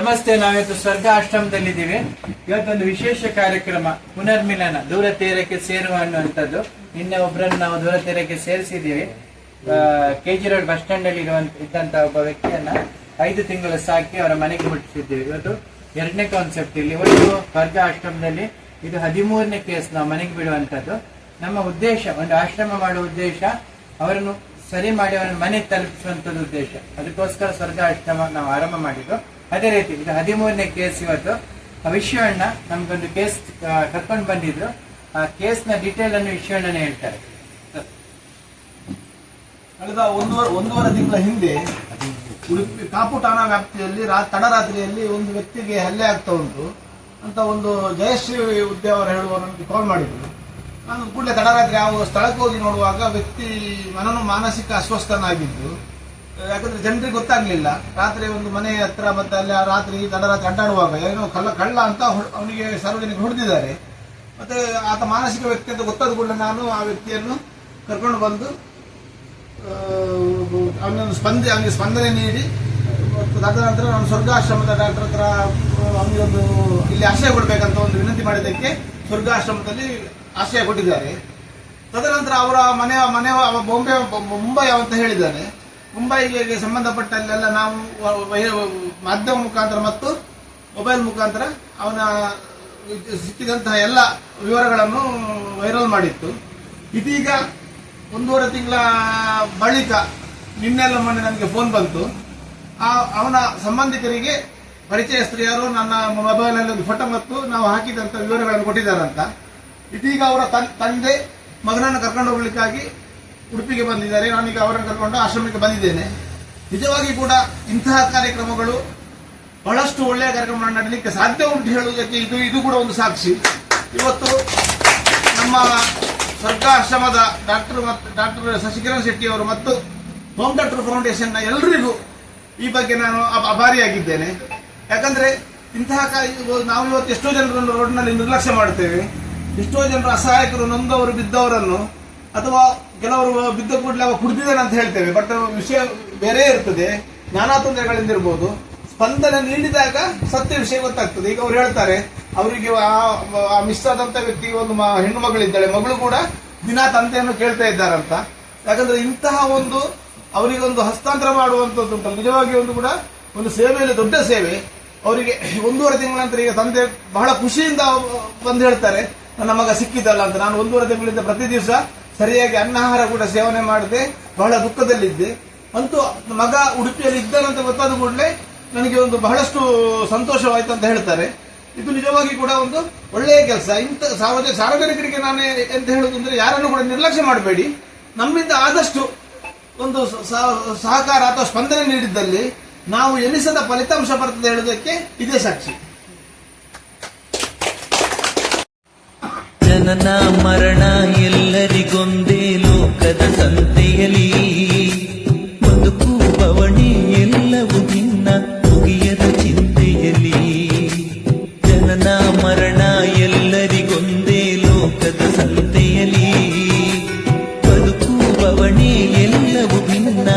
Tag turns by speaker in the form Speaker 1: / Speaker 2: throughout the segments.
Speaker 1: ನಮಸ್ತೆ, ನಾವಿವತ್ತು ಸ್ವರ್ಗ ಆಶ್ರಮದಲ್ಲಿದ್ದೀವಿ ಇವತ್ತೊಂದು ವಿಶೇಷ ಕಾರ್ಯಕ್ರಮ, ಪುನರ್ಮಿಲನ, ದೂರ ತೀರಕ್ಕೆ ಸೇರುವ ಅನ್ನುವಂಥದ್ದು. ನಿನ್ನೆ ಒಬ್ಬರನ್ನು ನಾವು ದೂರ ತೀರಕ್ಕೆ ಸೇರಿಸಿದ್ದೀವಿ. K G road bus stand ಅಲ್ಲಿ ಇದ್ದಂತ ಒಬ್ಬ ವ್ಯಕ್ತಿಯನ್ನ ಐದು ತಿಂಗಳು ಸಾಕಿ ಅವರ ಮನೆಗೆ ಮುಟ್ಟಿಸಿದ್ದೀವಿ ಇವತ್ತು ಎರಡನೇ ಕಾನ್ಸೆಪ್ಟ್ ಇಲ್ಲಿ. ಒಂದು ಸ್ವರ್ಗ ಆಶ್ರಮದಲ್ಲಿ ಇದು ಹದಿಮೂರನೇ ಕೇಸ್ ನಾವು ಮನೆಗೆ ಬಿಡುವಂತದ್ದು ನಮ್ಮ ಉದ್ದೇಶ, ಒಂದು ಆಶ್ರಮ ಮಾಡುವ ಉದ್ದೇಶ, ಅವರನ್ನು ಸರಿ ಮಾಡಿ ಅವರನ್ನು ಮನೆಗೆ ತಲುಪಿಸುವಂತದ್ದು ಉದ್ದೇಶ. ಅದಕ್ಕೋಸ್ಕರ ಸ್ವರ್ಗ ಆಶ್ರಮ ನಾವು ಆರಂಭ ಮಾಡಿದ್ದು. ಅದೇ ರೀತಿ ಇದು ಹದಿಮೂರನೇ ಕೇಸ್ ಇವತ್ತು, ವಿಶ್ವಣ್ಣ ನಮ್ಗೊಂದು ಕೇಸ್ ಕರ್ಕೊಂಡು ಬಂದಿದ್ರು. ಆ ಕೇಸ್ನ ಡೀಟೇಲ್ ಅನ್ನು ವಿಶ್ವಣ್ಣನೇ ಹೇಳ್ತಾರೆ.
Speaker 2: ಕಳೆದ ಒಂದೂವರೆ ಒಂದೂವರೆ ತಿಂಗಳ ಹಿಂದೆ ಉಡುಪಿ ಕಾಪು ಠಾಣಾ ವ್ಯಾಪ್ತಿಯಲ್ಲಿ ತಡರಾತ್ರಿಯಲ್ಲಿ ಒಂದು ವ್ಯಕ್ತಿಗೆ ಹಲ್ಲೆ ಆಗ್ತಾ ಉಂಟು. ಅಂತ ಒಂದು ಜಯಶ್ರೀ ಹುದ್ದೆ ಅವರು ಹೇಳುವ ನನಗೆ ಕಾಲ್ ಮಾಡಿದ್ರು. ನಾನು ಕೂಡಲೇ ತಡರಾತ್ರಿ ಆ ಸ್ಥಳಕ್ಕೆ ಹೋಗಿ ನೋಡುವಾಗ ವ್ಯಕ್ತಿ ಮನನು ಮಾನಸಿಕ ಅಸ್ವಸ್ಥನಾಗಿದ್ದು. ಯಾಕಂದ್ರೆ ಜನರಿಗೆ ಗೊತ್ತಾಗ್ಲಿಲ್ಲ. ರಾತ್ರಿ ಒಂದು ಮನೆ ಹತ್ರ ಮತ್ತೆ ಅಲ್ಲಿ ಆ ರಾತ್ರಿ ತಡರಾತ್ರಿ ಅಡ್ಡಾಡುವಾಗ ಏನೋ ಕಳ್ಳ ಕಳ್ಳ ಅಂತ ಅವನಿಗೆ ಸಾರ್ವಜನಿಕರು ಹೊಡೆದಿದ್ದಾರೆ. ಮತ್ತೆ ಆತ ಮಾನಸಿಕ ವ್ಯಕ್ತಿ ಅಂತ ಗೊತ್ತಾದ ಕೂಡ ನಾನು ಆ ವ್ಯಕ್ತಿಯನ್ನು ಕರ್ಕೊಂಡು ಬಂದು ಅವನನ್ನು ಸ್ಪಂದಿ, ಅವನಿಗೆ ಸ್ಪಂದನೆ ನೀಡಿ, ಮತ್ತು ತದನಂತರ ನಾನು ಸ್ವರ್ಗಾಶ್ರಮದ ಡಾಕ್ಟರ್ ಹತ್ರ ಅವನಿಗೆ ಒಂದು ಇಲ್ಲಿ ಆಶ್ರಯ ಕೊಡಬೇಕಂತ ಒಂದು ವಿನಂತಿ ಮಾಡಿದ್ದಕ್ಕೆ ಸ್ವರ್ಗಾಶ್ರಮದಲ್ಲಿ ಆಶ್ರಯ ಕೊಟ್ಟಿದ್ದಾರೆ. ತದನಂತರ ಅವರ ಮನೆ ಮನೆ ಬಾಂಬೆ ಮುಂಬೈ ಅಂತ ಹೇಳಿದ್ದಾನೆ. ಮುಂಬೈಗೆ ಸಂಬಂಧಪಟ್ಟಲ್ಲೆಲ್ಲ ನಾವು ಮಾಧ್ಯಮ ಮುಖಾಂತರ ಮತ್ತು ಮೊಬೈಲ್ ಮುಖಾಂತರ ಅವನ ಸಿಕ್ಕಿದಂತಹ ಎಲ್ಲ ವಿವರಗಳನ್ನು ವೈರಲ್ ಮಾಡಿತ್ತು. ಇದೀಗ ಒಂದೂವರೆ ತಿಂಗಳ ಬಳಿಕ ನಿನ್ನೆಲ್ಲ ಮೊನ್ನೆ ನನಗೆ ಫೋನ್ ಬಂತು. ಆ ಅವನ ಸಂಬಂಧಿಕರಿಗೆ ಪರಿಚಯಸ್ಥರಿಯರು ನನ್ನ ಮೊಬೈಲ್ನಲ್ಲಿ ಒಂದು ಫೋಟೋ ಮತ್ತು ನಾವು ಹಾಕಿದಂಥ ವಿವರಗಳನ್ನು ಕೊಟ್ಟಿದ್ದಾರಂತ. ಇದೀಗ ಅವರ ತಂದೆ ಮಗನನ್ನು ಕರ್ಕೊಂಡು ಹೋಗ್ಲಿಕ್ಕಾಗಿ ಉಡುಪಿಗೆ ಬಂದಿದ್ದಾರೆ. ನಾನೀಗ ಅವರನ್ನು ಕರ್ಕೊಂಡು ಆಶ್ರಮಕ್ಕೆ ಬಂದಿದ್ದೇನೆ. ನಿಜವಾಗಿ ಕೂಡ ಇಂತಹ ಕಾರ್ಯಕ್ರಮಗಳು ಬಹಳಷ್ಟು ಒಳ್ಳೆಯ ಕಾರ್ಯಕ್ರಮಗಳನ್ನು ನಡೆಯಲಿಕ್ಕೆ ಸಾಧ್ಯ ಉಂಟು ಹೇಳುವುದಕ್ಕೆ ಇದು ಇದು ಕೂಡ ಒಂದು ಸಾಕ್ಷಿ. ಇವತ್ತು ನಮ್ಮ ಸರ್ಗಾಶ್ರಮದ ಡಾಕ್ಟರ್ ಮತ್ತು ಡಾಕ್ಟರ್ ಶಶಿಕಿರಣ್ ಶೆಟ್ಟಿ ಅವರು ಮತ್ತು ಹೋಮ್ ಡಾಕ್ಟರ್ ಫೌಂಡೇಶನ್ನ ಎಲ್ಲರಿಗೂ ಈ ಬಗ್ಗೆ ನಾನು ಅಭ- ಅಭಾರಿಯಾಗಿದ್ದೇನೆ. ಯಾಕಂದ್ರೆ ಇಂತಹ ನಾವು ಇವತ್ತು ಎಷ್ಟೋ ಜನರನ್ನು ರೋಡ್ನಲ್ಲಿ ನಿರ್ಲಕ್ಷ್ಯ ಮಾಡ್ತೇವೆ ಎಷ್ಟೋ ಜನರು ಅಸಹಾಯಕರು, ನೊಂದವರು, ಬಿದ್ದವರನ್ನು ಅಥವಾ ಕೆಲವರು ಬಿದ್ದ ಕೂಡಲೇ ಅವ ಕುಡಿದಿದ್ದಾನೆ ಅಂತ ಹೇಳ್ತೇವೆ. ಬಟ್ ವಿಷಯ ಬೇರೆ ಇರ್ತದೆ. ನಾನಾ ತೊಂದರೆಗಳಿಂದ ಇರ್ಬೋದು ಸ್ಪಂದನೆ ನೀಡಿದಾಗ ಸತ್ಯ ವಿಷಯ ಗೊತ್ತಾಗ್ತದೆ. ಈಗ ಅವ್ರು ಹೇಳ್ತಾರೆ, ಅವರಿಗೆ ಆ ಮಿಸ್ ಆದಂತ ವ್ಯಕ್ತಿ ಒಂದು ಹೆಣ್ಣು ಮಗಳಿದ್ದಾಳೆ. ಮಗಳು ಕೂಡ ದಿನ ತಂದೆಯನ್ನು ಕೇಳ್ತಾ ಇದ್ದಾರಂತ. ಯಾಕಂದ್ರೆ ಇಂತಹ ಒಂದು ಅವರಿಗೆ ಒಂದು ಹಸ್ತಾಂತರ ಮಾಡುವಂತದ್ದು ಉಂಟಲ್ಲ. ನಿಜವಾಗಿ ಒಂದು ಕೂಡ ಒಂದು ಸೇವೆಯಲ್ಲಿ ದೊಡ್ಡ ಸೇವೆ. ಅವರಿಗೆ ಒಂದೂವರೆ ತಿಂಗಳ ನಂತರ ಈಗ ತಂದೆ ಬಹಳ ಖುಷಿಯಿಂದ ಬಂದು ಹೇಳ್ತಾರೆ, ನನ್ನ ಮಗ ಸಿಕ್ಕಿದ್ದಲ್ಲ ಅಂತ. ನಾನು ಒಂದೂವರೆ ತಿಂಗಳಿಂದ ಪ್ರತಿ ದಿವಸ ಸರಿಯಾಗಿ ಅನ್ನಾಹಾರ ಕೂಡ ಸೇವನೆ ಮಾಡದೆ ಬಹಳ ದುಃಖದಲ್ಲಿದ್ದೆ. ಅಂತೂ ಮಗ ಉಡುಪಿಯಲ್ಲಿ ಇದ್ದಾನಂತ ಗೊತ್ತಾದ ಕೂಡಲೇ ನನಗೆ ಒಂದು ಬಹಳಷ್ಟು ಸಂತೋಷವಾಯ್ತು ಅಂತ ಹೇಳ್ತಾರೆ. ಇದು ನಿಜವಾಗಿ ಕೂಡ ಒಂದು ಒಳ್ಳೆಯ ಕೆಲಸ. ಇಂಥ ಸಾರ್ವಜನಿಕ ಸಾರ್ವಜನಿಕರಿಗೆ ನಾನು ಎಂತ ಹೇಳುದು ಅಂದ್ರೆ ಯಾರನ್ನು ಕೂಡ ನಿರ್ಲಕ್ಷ್ಯ ಮಾಡಬೇಡಿ. ನಮ್ಮಿಂದ ಆದಷ್ಟು ಒಂದು ಸಹಕಾರ ಅಥವಾ ಸ್ಪಂದನೆ ನೀಡಿದ್ದಲ್ಲಿ ನಾವು ಎನಿಸದ ಫಲಿತಾಂಶ ಬರ್ತದೆ ಹೇಳುವುದಕ್ಕೆ ಇದೇ ಸಾಕ್ಷಿ.
Speaker 3: ಜನನ ಮರಣ ಎಲ್ಲರಿಗೊಂದೇ ಲೋಕದ ಸಂತೆಯಲಿ ಬದುಕು ಬವಣೆ ಎಲ್ಲವೂ ಭಿನ್ನ ಮುಗಿಯದ ಚಿಂತೆಯಲಿ. ಜನನ ಮರಣ ಎಲ್ಲರಿಗೊಂದೇ ಲೋಕದ ಸಂತೆಯಲಿ ಬದುಕು ಬವಣೆ ಎಲ್ಲವೂ ಭಿನ್ನ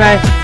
Speaker 3: ಭಿನ್ನ ಮುಗಿಯದ ಚಿಂತೆಯಲಿ
Speaker 1: ಬಾಯ್ ಬಾಯ್